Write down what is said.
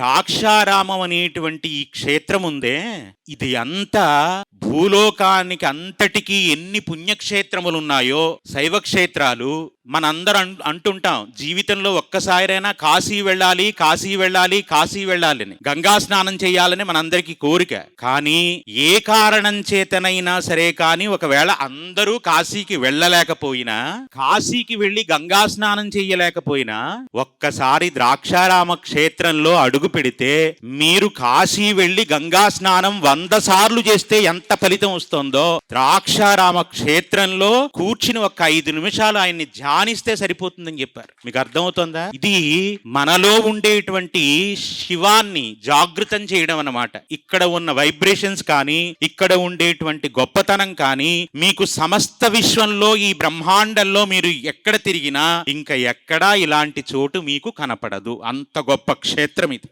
ద్రాక్షారామం అనేటువంటి ఈ క్షేత్రం ఉందే ఇది అంతా భూలోకానికి అంతటికి ఎన్ని పుణ్యక్షేత్రములు ఉన్నాయో శైవ క్షేత్రాలు మనందరం అంటుంటాం జీవితంలో ఒక్కసారైనా కాశీ వెళ్ళాలి కాశీ వెళ్ళాలి కాశీ వెళ్ళాలి అని గంగా స్నానం చేయాలని మనందరికీ కోరిక. కానీ ఏ కారణం చేతనైనా సరే కానీ ఒకవేళ అందరూ కాశీకి వెళ్ళలేకపోయినా కాశీకి వెళ్ళి గంగా స్నానం చేయలేకపోయినా ఒక్కసారి ద్రాక్షారామ క్షేత్రంలో అడుగు పెడితే మీరు కాశీ వెళ్ళి గంగా స్నానం వంద సార్లు చేస్తే ఎంత ఫలితం వస్తుందో ద్రాక్షారామ క్షేత్రంలో కూర్చుని ఒక ఐదు నిమిషాలు ఆయన్ని ధ్యానిస్తే సరిపోతుందని చెప్పారు. మీకు అర్థమవుతుందా? ఇది మనలో ఉండేటువంటి శివాన్ని జాగృతం చేయడం అన్నమాట. ఇక్కడ ఉన్న వైబ్రేషన్స్ కానీ ఇక్కడ ఉండేటువంటి గొప్పతనం కానీ మీకు సమస్త విశ్వంలో ఈ బ్రహ్మాండంలో మీరు ఎక్కడ తిరిగినా ఇంకా ఎక్కడా ఇలాంటి చోటు మీకు కనపడదు. అంత గొప్ప క్షేత్రం ఇది.